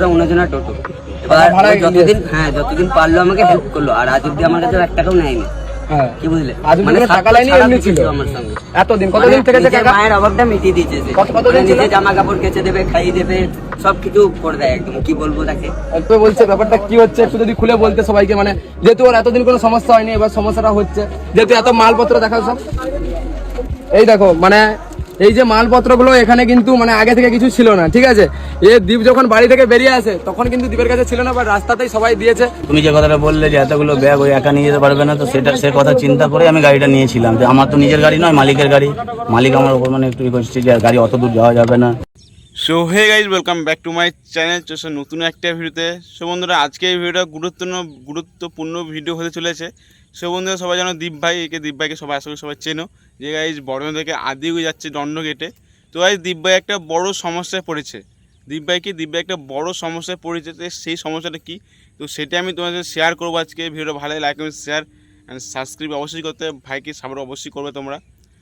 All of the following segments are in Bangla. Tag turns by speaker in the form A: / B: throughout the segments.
A: টোটোটা উনজনা টোটো। এবার যতদিন হ্যাঁ যতদিন পারল আমাকে হেল্প করল। আর আজ অব্দি আমার কাছে এক টাকাও নেয়নি।
B: হ্যাঁ।
A: কি বুঝলে?
B: অব্দি টাকা লাইনি, এমনি
A: ছিল। আমার সঙ্গে।
B: এতদিন? কতদিন
A: মানে
B: থেকে কাকা
A: মায়ের অভাবটা মিটিয়ে দিয়েছে
B: কতদিন
A: মানে? নিজে জামা কাপড় কেচে দেবে খাইয়ে দেবে সব কিছু করে দেয় একদম। কি বলব তাকে?
B: তো বলছে ব্যাপারটা কি হচ্ছে? একটু যদি খুলে বলতে সবাইকে মানে যেহেতু ওর এতদিন কোনো সমস্যা হয়নি এবার সমস্যাটা হচ্ছে। যেহেতু এত মালপত্র দেখা সব এই দেখো মানে এই যে মালপত্রগুলো এখানে কিন্তু মানে আগে থেকে কিছু ছিল না ঠিক আছে? এ দ্বীপ যখন বাড়ি থেকে বেরিয়ে আসে তখন কিন্তু দ্বীপের কাছে ছিল না বা রাস্তাতেই সবাই দিয়েছে।
C: তুমি যে কথাটা বললে যে এতগুলো ব্যাগ ওই একা নিয়ে যেতে পারবে না তো সেটা সে কথা চিন্তা করে আমি গাড়িটা নিয়েছিলাম। যে আমার তো নিজের গাড়ি নয় মালিকের গাড়ি। মালিক আমার ওপর মানে একটু করছে যে গাড়ি অত দূর যাওয়া যাবে না।
D: So hey guys welcome back to my channel চলছে নতুন একটা ভিডিওতে সো বন্ধুরা আজকে এই ভিডিওটা গুরুত্বপূর্ণ গুরুত্বপূর্ণ ভিডিও হতে চলেছে। সো বন্ধুরা, সবাই জানো দীপ ভাই একে দীপ ভাইকে সবাই করি সবাই চেনো। যে গাইজ বড় থেকে আদিও যাচ্ছে দণ্ড গেটে তো গাইজ দীপ ভাই একটা বড় সমস্যায় পড়েছে। দীপ ভাইকে দীপ ভাই একটা বড় সমস্যায় পড়েছে, তো সেই সমস্যাটা কি? তো সেটা আমি তোমাদের শেয়ার করব আজকে। ভিডিওটা ভালো লাইক এবং শেয়ার অ্যান্ড সাবস্ক্রাইব অবশ্যই করতে। ভাইকে সাপোর্ট অবশ্যই করবে তোমরা।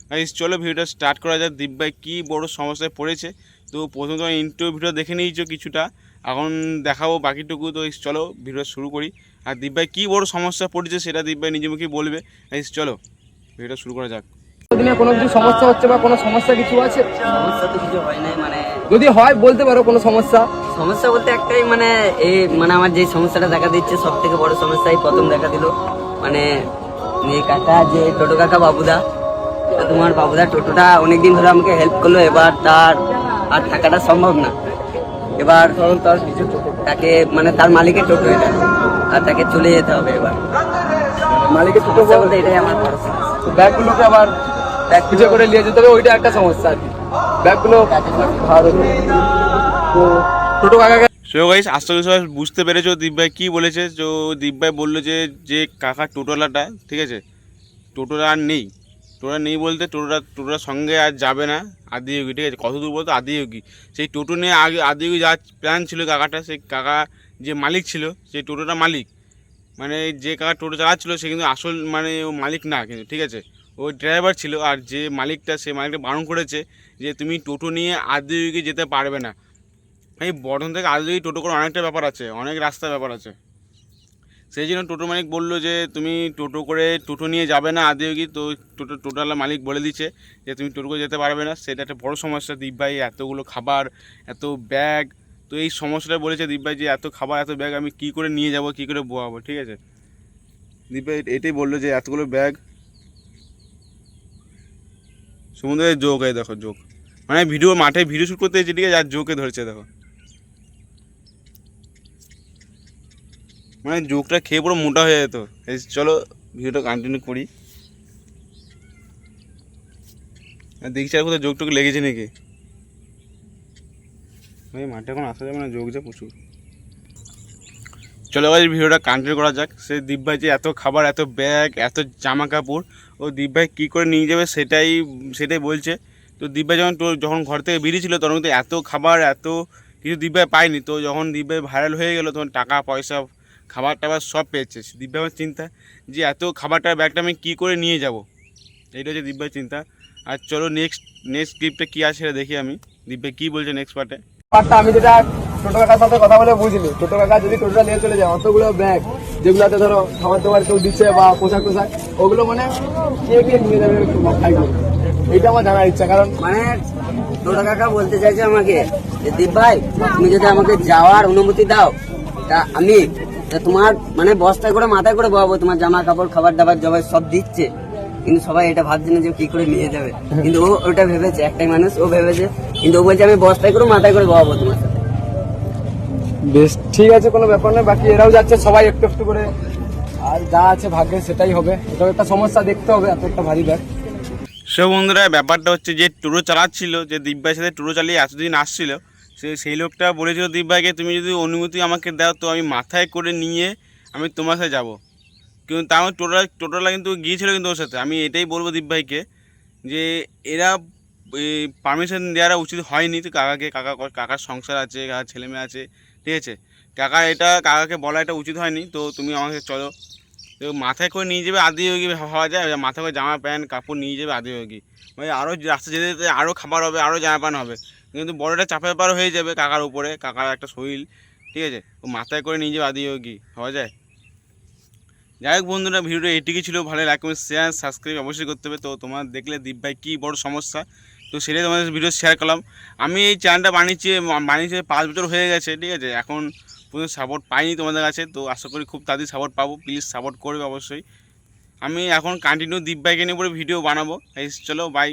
D: গাইজ চলো ভিডিওটা স্টার্ট করা যাক। দীপ ভাই কী বড় সমস্যায় পড়েছে? তো প্রথমে তোমার ইন্টারভিউ ভিডিও দেখে নিয়েছো কিছুটা। এখন দেখাবো বাকিটুকু। তো চলো ভিডিও শুরু করি। আর দীপ ভাই কী বড় সমস্যা পড়েছে সেটা দীপ ভাই নিজে মুখেই বলবে। চলো ভিডিওটা শুরু করা যাক।
B: দিনে কোনো কিছু সমস্যা হচ্ছে বা কোনো সমস্যা কিছু আছে?
A: সমস্যা তো কিছু হয় নাই মানে
B: যদি হয় বলতে পারো কোনো সমস্যা?
A: সমস্যা বলতে একটাই মানে এই মানে আমার যে সমস্যাটা দেখা দিচ্ছে সব থেকে বড় সমস্যাই প্রথম দেখা দিল। মানে এই কাকা যে টোটো কাকা বাবুদা তোমার বাবুদা টোটোটা অনেকদিন ধরে আমাকে হেল্প করল এবার তার আর থাকাটা সম্ভব না। এবার
B: কারণ তার
A: তাকে মানে তার মালিকের টোটো এটা। আর তাকে চলে যেতে হবে এবার।
B: মালিকের
A: সমস্যা বলতে এটাই আমার বড় সমস্যা।
B: ব্যাগগুলোকে আবার ব্যাগ করে নিয়ে যেতে হবে ওইটা একটা সমস্যা আর কি। ব্যাগগুলো ভালো তো টোটো কাকাকে
D: সো গাইস আশা করি সবাই বুঝতে পেরেছ দীপ ভাই কী বলেছে? তো দীপ ভাই বলল যে যে কাকা টোটোলাটা ঠিক আছে? টোটোটা আর নেই। টোটোটা নেই বলতে টোটোটা টোটোটার সঙ্গে আর যাবে না আদিয়োগী ঠিক আছে? কত দূর বলতো আদিয়োগী। সেই টোটো নিয়ে আগে আদিয়োগী যাওয়ার প্ল্যান ছিল কাকাটা সেই কাকা যে মালিক ছিল সেই টোটোটা মালিক মানে যে কাকা টোটো চালাচ্ছিল সে কিন্তু আসল মানে ও মালিক না কিন্তু, ঠিক আছে? ও ড্রাইভার ছিল আর যে মালিকটা, সে মালিকটা বারণ করেছে যে তুমি টোটো নিয়ে আদিয়োগী যেতে পারবে না। এই বর্ধমান থেকে আদিযোগী টোটো করে অনেকটা ব্যাপার আছে, অনেক রাস্তার ব্যাপার আছে। সেই জন্য টোটো মালিক বলল যে, তুমি টোটো করে টোটো নিয়ে যাবে না আদিয়োগী তো টোটো টোটাল মালিক বলে দিচ্ছে যে, তুমি টোটো করে যেতে পারবে না। সেটা একটা বড় সমস্যা দীপ ভাই এতগুলো খাবার, এত ব্যাগ তো এই সমস্যাটা বলেছে দীপ ভাই যে এত খাবার, এত ব্যাগ, আমি কী করে নিয়ে যাব, কী করে বোয়াবো, ঠিক আছে? দীপ ভাই এটাই বলল যে এতগুলো ব্যাগ। সমুদ্রের যোগ এই দেখো যোগ মানে ভিডিও মাঠে ভিডিও শ্যুট করতে এসেছে ঠিক আছে আর জোকে ধরেছে, দেখো। মানে যোগটা খেয়ে পুরো মোটা হয়ে যেত। এই চলো, ভিডিওটা কন্টিনিউ করি। দেখছি আর কোথাও যোগটুকু লেগেছে নাকি। ভাই মাঠে এখন আসা যাবে না, যোগ যা প্রচুর। চলো ভাই ভিডিওটা কন্টিনিউ করা যাক। সে দিব্যাই যে এত খাবার, এত ব্যাগ এত জামা কাপড় ও দিব্যাই কী করে নিয়ে যাবে সেটাই সেটাই বলছে। তো দিব্যাই যখন তোর যখন ঘর থেকে বেরিয়েছিল, তখন কিন্তু এত খাবার, এত কিছু দিব্যাই পায়নি। তো যখন দিব্যাই ভাইরাল হয়ে গেলো, তখন টাকা, পয়সা, খাবার টাবার সব পেয়েছে। দিব্যাই আমার চিন্তা যে এত খাবারটা ব্যাগটা আমি কী করে নিয়ে যাব? এইটা হচ্ছে দিব্যাই চিন্তা। আর চলো নেক্সট নেক্সট ক্লিপটা কী আছে সেটা দেখি আমি। দিব্যাই কী বলছে নেক্সট পার্টে
B: পার্টটা আমি যেটা টোটো কাকার সাথে কথা বলে বুঝলি টোটো কাকা যদি টোটোটা নিয়ে চলে যায়, অতগুলো ব্যাগ, যেগুলোতে ধরো খাবার দাবার কেউ দিচ্ছে বা পোশাক টোশাক, ওগুলো মানে কে কে নিয়ে যাবে। এইটা আমার জানার ইচ্ছা, কারণ
A: মানে টোটো কাকা বলতে চাইছে আমাকে যে, দীপ ভাই, তুমি যদি আমাকে যাওয়ার অনুমতি দাও, তা আমি তোমার মানে বস্তায় করে মাথায় করে বহাবো, তোমার জামা কাপড় খাবার দাবার জবাই সব দিচ্ছে কিন্তু সবাই এটা ভাবছে না যে কি করে নিয়ে যাবে। কিন্তু ও ওটা ভেবেছে একটাই মানুষ ও ভেবেছে কিন্তু ও বলছে আমি বস্তায় করে মাথায় করে বহাবো তোমার সাথে।
B: বেশ ঠিক আছে কোনো ব্যাপার নয় বাকি এরাও যাচ্ছে সবাই একটু একটু করে। আর যা আছে ভাগ্যে সেটাই হবে। এটাও একটা সমস্যা দেখতে হবে এত একটা ভারী ব্যাগ
D: সো বন্ধুরা ব্যাপারটা হচ্ছে যে টোটো চালাচ্ছিল যে দিব্যার সাথে টোটো চালিয়ে এতদিন আসছিল সে সেই লোকটা বলেছিল দিব্যাকে তুমি যদি অনুমতি আমাকে দাও তো আমি মাথায় করে নিয়ে আমি তোমার সাথে যাব। কিন্তু তাও টোটোলা টোটোলা কিন্তু গিয়েছিল কিন্তু ওর সাথে। আমি এটাই বলব দীপ ভাইকে যে এরা পারমিশন দেওয়াটা উচিত হয়নি। তো কাকাকে, কাকা, কাকার সংসার আছে, কাকার ছেলে মেয়ে আছে, ঠিক আছে? কাকা এটা, কাকাকে বলা এটা উচিত হয়নি। তো তুমি আমাকে চলো। তো মাথায় করে নিয়ে যাবে আদি যোগী ভাবা যায়। মাথায় করে জামা, প্যান্ট, কাপড় নিয়ে যাবে আদি যোগী মানে আরও রাস্তা যেতে যেতে আরও খাবার হবে আরও জামা প্যান্ট হবে। কিন্তু বড়টা চাপের ব্যাপার হয়ে যাবে কাকার উপরে, কাকার একটা শরীর, ঠিক আছে? ও মাথায় করে নিজে আদিও কি হওয়া যায়? যাই হোক বন্ধুরা, ভিডিওটা এটিকে ছিল। ভালো লাইক কমেন্ট শেয়ার সাবস্ক্রাইব অবশ্যই করতে হবে। তো তোমার দেখলে দীপ ভাই কী বড় সমস্যা। তো সেটাই তোমাদের ভিডিও শেয়ার করলাম। আমি এই চ্যানেলটা বানিয়েছি বানিয়েছি পাঁচ বছর হয়ে গেছে, ঠিক আছে? এখন পর্যন্ত সাপোর্ট পাইনি তোমাদের কাছে। তো আশা করি খুব তাড়াতাড়ি সাপোর্ট পাবো। প্লিজ সাপোর্ট করবে অবশ্যই। আমি এখন কন্টিনিউ দীপ ভাইকে নিয়ে পরে ভিডিও বানাবো। এই চলো বাই